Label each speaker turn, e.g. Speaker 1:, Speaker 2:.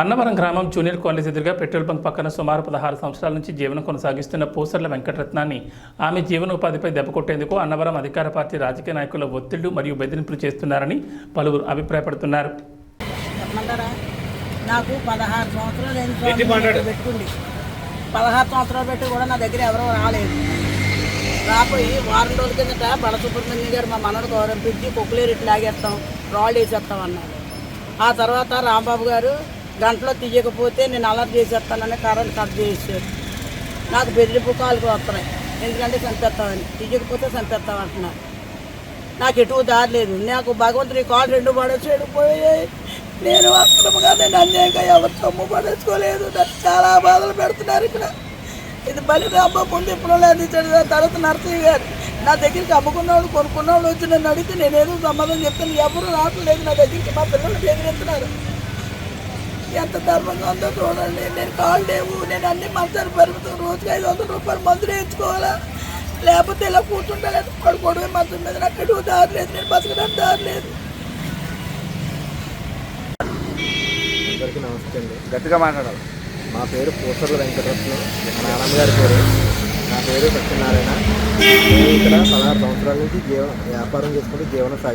Speaker 1: అన్నవరం గ్రామం junior college ఎదురుగా petrol bunk పక్కన సుమారు పదహారు సంవత్సరాల నుంచి జీవనం కొనసాగిస్తున్న పూసర్ల వెంకటరత్నాన్ని ఆమె జీవనోపాధిపై దెబ్బకొట్టేందుకు అన్నవరం అధికార పార్టీ రాజకీయ నాయకుల ఒత్తిళ్ళు మరియు బెదిరింపులు చేస్తున్నారని పలువురు అభిప్రాయపడుతున్నారు.
Speaker 2: నాకు పదహారు సంవత్సరాలు ఎన్ని సంవత్సరాలు పెట్టుకుంది? పదహారు సంవత్సరాలు పెట్టి కూడా నా దగ్గర ఎవరో రాలేదు. రాపోయి వారం రోజుల కిందట బలసుబ్రహ్మణ్యం గారు మా మనడు గౌరవించి కుక్కలేరు ఇట్లా లాగేస్తాం రాళ్ళు వేసేస్తాం అన్నారు. ఆ తర్వాత రాంబాబు గారు గంటలో తీయకపోతే నేను అలర్ట్ చేసేస్తానని కరెంట్ కట్ చేసేది నాకు బెదిరింపు కాలు వస్తున్నాయి. ఎందుకంటే చంపేస్తామని తీయకపోతే చంపేస్తాం అంటున్నారు. నాకు ఎటు దారి లేదు. నాకు భగవంతుడి కాలు రెండు పడేసాడు పోయాయి నేను అక్రమంగా నేను అన్యాయంగా ఎవరు సొమ్ము పడేసుకోలేదు. నాకు చాలా బాధలు పెడుతున్నారు ఇక్కడ. ఇది బలి రామ్మ ముందు ఇప్పుడు లేదు తర్వాత నరసింహ గారు నా దగ్గరికి కొనుక్కున్న వాళ్ళు వచ్చి నన్ను అడిగితే నేనేదో సమాధానం చెప్తాను. ఎవరు రావట్లేదు నా దగ్గరికి. మా పిల్లలు బెదిరిస్తున్నారు. ఎంత ధర్మంగా ఉందో చూడండి. నేను కాళ్ళు లేవు. నేను అన్ని మంచాలు పెరుగుతాను రోజుకి ఐదు వందల రూపాయలు మందులు వేయించుకోవాలా? లేకపోతే ఇలా కూర్చుంటాను పడుకోవడమే మంచం మీద నాకు ఎటు దారి లేదు నేను బతకడానికి దారి లేదు
Speaker 3: అందరికీ నమస్తే అండి.
Speaker 4: గట్టిగా మాట్లాడాలి.
Speaker 3: మా పేరు పూసర్ల వెంకటరత్నం. మా నాన్నమ్మ గారి పేరు. నా పేరు సత్యనారాయణ. నేను ఇక్కడ పదహారు సంవత్సరాల నుంచి జీవన వ్యాపారం చేసుకుంటూ జీవనం సాగి